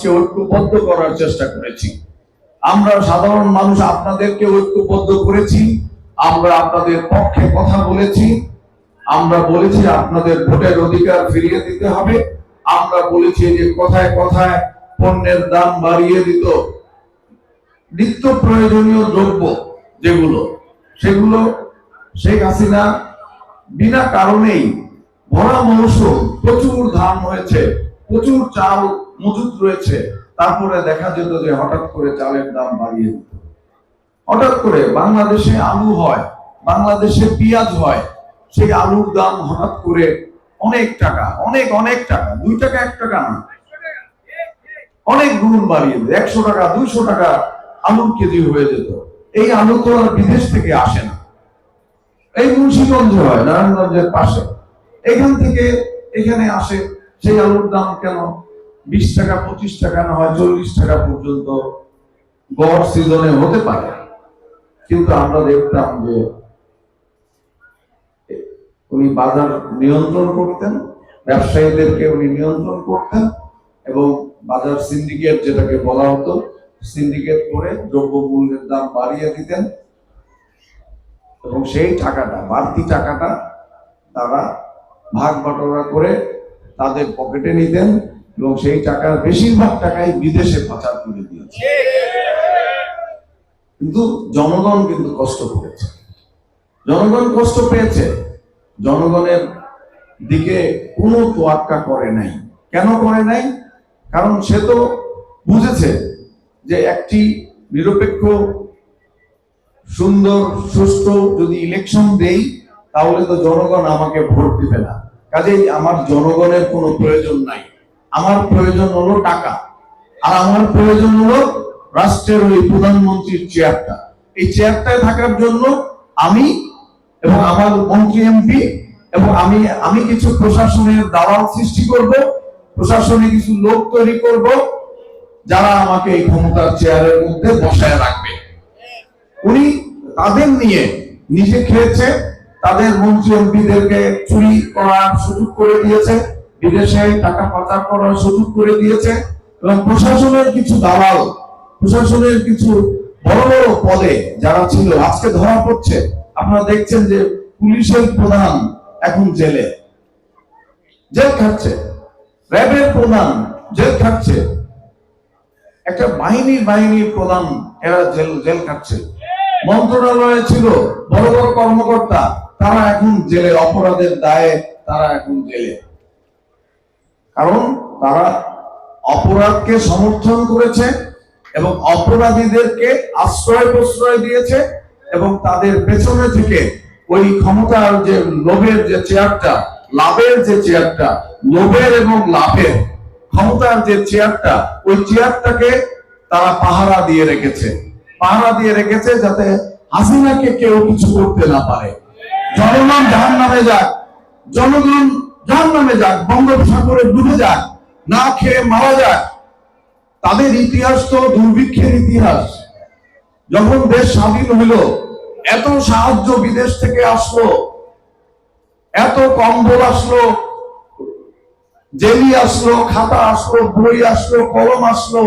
ঐক্যবদ্ধ করার চেষ্টা করেছি। আমরা সাধারণ মানুষ আপনাদেরকে ঐক্যবদ্ধ করেছি, আমরা আপনাদের পক্ষে কথা বলেছি, আমরা বলেছি আপনাদের ভোটের অধিকার ফিরিয়ে দিতে হবে, আমরা বলেছি যে কথায় কথায় পণ্যের দাম বাড়িয়ে দিত। নিত্য প্রয়োজনীয় দ্রব্য যেগুলো, সেগুলো শেখ হাসিনা বিনা কারণেই ভরা মৌসুম প্রচুর ধান হয়েছে, প্রচুর চাল মজুদ রয়েছে। তারপরে দেখা যেত যে হঠাৎ করে চালের দাম বাড়িয়ে দিত। হঠাৎ করে বাংলাদেশে আলু হয়, বাংলাদেশে পেঁয়াজ হয়, সেই আলুর দাম হঠাৎ করে অনেক টাকা, অনেক অনেক টাকা, দুই টাকা, এক টাকা না। অনেক গুণ বাড়িয়ে দেয় একশো টাকা, দুইশো টাকা আলুর কেজি হয়ে যেত। এই আলু তো আর বিদেশ থেকে আসে না। এই মুন্সিগঞ্জে হয়, নারায়ণগঞ্জের পাশে। এখান থেকে এখানে আসে, সেই আলুর দাম কেন বিশ টাকা, পঁচিশ টাকা না হয় চল্লিশ টাকা পর্যন্ত গড় সিজনে হতে পারে। কিন্তু আমরা দেখতাম যে উনি বাজার নিয়ন্ত্রণ করতেন, ব্যবসায়ীদেরকে উনি নিয়ন্ত্রণ করতেন এবং বাজার সিন্ডিকেট যেটাকে বলা হতো সিন্ডিকেট করে দ্রব্য মূল্যের দাম বাড়িয়ে দিতেন এবং সেই টাকাটা, বাড়তি টাকাটা তারা ভাগ বাটোয়ারা করে তাদের পকেটে নিতেন। এবং সেই টাকার বেশিরভাগ টাকাই বিদেশে পাচার করে দিয়েছে। কিন্তু জনগণ কিন্তু কষ্ট করেছে জনগণ কষ্ট পেয়েছে, জনগণের দিকে কোনো তোয়াক্কা করে নাই। কেন করে নাই? কারণ সে তো বুঝেছে যে একটি নিরপেক্ষ, সুন্দর সুষ্ঠু যদি ইলেকশন দেই, তাহলে তো জনগণ আমাকে ভোট দিবে না। কাজেই আমার জনগণের কোনো প্রয়োজন নাই। আমার প্রয়োজন হলো টাকা, আর আমার প্রয়োজন হলো রাষ্ট্রের ওই প্রধানমন্ত্রীর চেয়ারটা এই চেয়ারটায় থাকার জন্য আমি এবং আমার মন্ত্রী, এমপি এবং আমি আমি কিছু প্রশাসনের দালাল সৃষ্টি করব, প্রশাসনে কিছু লোক তৈরি করব, যারা আমাকে এই ক্ষমতার চেয়ারের মধ্যে বসায় রাখবে। উনি তাদের নিয়ে নিজে খেয়েছে, তাদের মন্ত্রী, এমপিদেরকে চুরি করার সুযোগ করে দিয়েছে। বিদেশে টাকা পাচার করার সুযোগ করে দিয়েছে এবং প্রশাসনের কিছু দালাল, প্রশাসনের কিছু বড় বড় পদে যারা ছিল, আজকে ধরা পড়ছে। আপনারা দেখছেন যে পুলিশের প্রধান এখন জেলে। জেল খাচ্ছে র্যাবের প্রধান জেল খাচ্ছে একটা বাহিনীর বাহিনীর প্রধান এরা জেল জেল খাচ্ছে মন্ত্রণালয়ে ছিল বড় বড় কর্মকর্তা, তারা এখন জেলে অপরাধের দায়ে তারা এখন জেলে। কারণ তারা অপরাধকে সমর্থন করেছে এবং অপরাধীদেরকে আশ্রয় প্রশ্রয় দিয়েছে এবং তাদের পেছনে থেকে ওই ক্ষমতার যে লোভের যে চেয়ারটা, লাভের যে চেয়ারটা, লোভের এবং লাভের ক্ষমতার যে চেয়ারটা, ওই চেয়ারটাকে তারা পাহারা দিয়ে রেখেছে। পাহারা দিয়ে রেখেছে যাতে হাসিনাকে কেউ কিছু করতে না পারে। জনগণ জাহান নামে যাক। জনগণ জাহান নামে যাক, বঙ্গোপসাগরে ডুবে যাক, না খেয়ে মারা যাক, তাদের ইতিহাস তো দুর্ভিক্ষের ইতিহাস। যখন দেশ স্বাধীন হলো এত সাহায্য বিদেশ থেকে আসলো, এত কম্বল আসলো, জেলি আসলো, খাতা আসলো, বই আসলো, কলম আসলো,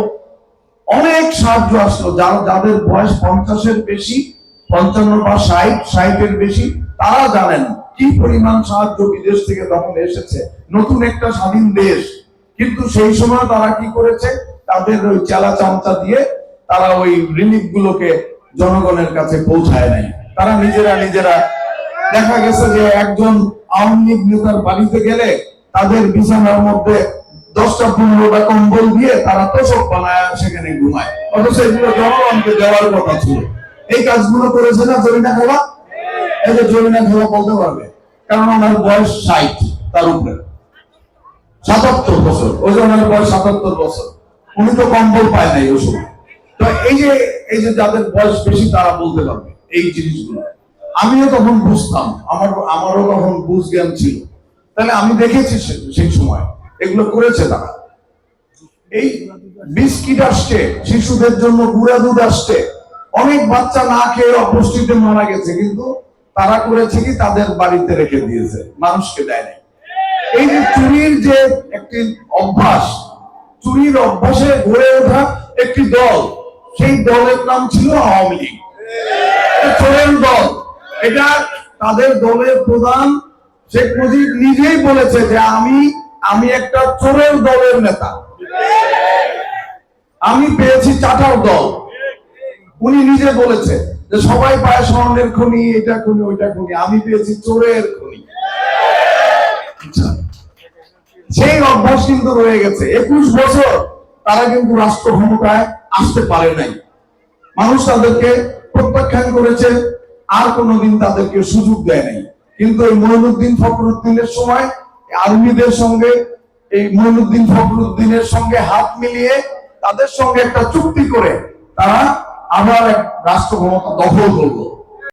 অনেক সাহায্য আসলো। যারা, যাদের বয়স পঞ্চাশের বেশি, পঞ্চান্ন বা ষাট, ষাটের বেশি, তারা জানেন। কি পরিমাণ সাহায্য বিদেশ থেকে তখন এসেছে? নতুন একটা স্বাধীন দেশ। কিন্তু সেই সময় তারা কি করেছে? তাদের ওই চালা চামচা দিয়ে তারা ওই রিলিফ গুলোকে জনগণের কাছে পৌঁছায় নাই। তারা নিজেরা নিজেরা দেখা গেছে যে একজন আওয়ামী লীগ নেতার বাড়িতে গেলে তাদের বিছানার মধ্যে দশটা পনেরোটা কম্বল দিয়ে তারা তোষক বানায় সেখানে ঘুমায়। অথচ এগুলো জনগণকে দেওয়ার কথা ছিল। এই কাজগুলো করেছে না জরিনা খাওয়া খাওয়া বলতে পারবে। কারণ ওনার বয়স ষাট, তার উপরে। সাতাত্তর বছর। ওই যে ওনার বয়স সাতাত্তর বছর। উনি তো কম্বল পায় নাই ওই সময়। তো এই যে এই যে যাদের বয়স বেশি, তারা বলতে পারবে এই জিনিসগুলো। আমিও তখন বুঝতাম। আমার, আমারও তখন বুঝ জ্ঞান ছিল। তাহলে আমি দেখেছি সেই সময়। এগুলো করেছে তারা। এই বিস্কিট আসছে, শিশুদের জন্য গুঁড়া দুধ আসছে। অনেক বাচ্চা না খেয়ে অপুষ্টিতে মারা গেছে, কিন্তু তারা করেছে কি? তাদের বাড়িতে রেখে দিয়েছে। মানুষকে দেয় নাই। এই যে চুরির যে একটি অভ্যাস, চুরির অভ্যাসে গড়ে ওঠা একটি দল, সেই দলের নাম ছিল আওয়ামী লীগ। চোরের দল। এটা তাদের দলের প্রধান শেখ মুজিব নিজেই বলেছে যে আমি আমি একটা চোরের দলের নেতা। আমি পেয়েছি চাটার দল। উনি নিজে বলেছে যে সবাই পায় স্বর্ণের খনি, এটা খনি, ওইটা খনি। আমি পেয়েছি চোরের খনি। আচ্ছা। সেই অভ্যাস কিন্তু রয়ে গেছে। একুশ বছর তারা কিন্তু রাষ্ট্র ক্ষমতায় আসতে পারে নাই। মানুষ তাদেরকে প্রত্যাখ্যান করেছে, আর কোনোদিন তাদেরকে সুযোগ দেয় নাই। কিন্তু এই মইনুদ্দিন ফখরুদ্দিনের সময় আর্মিদের সঙ্গে, এই মইনুদ্দিন ফখরুদ্দিনের সঙ্গে হাত মিলিয়ে তাদের সঙ্গে একটা চুক্তি করে তারা আবার এক রাষ্ট্র ক্ষমতা দখল করল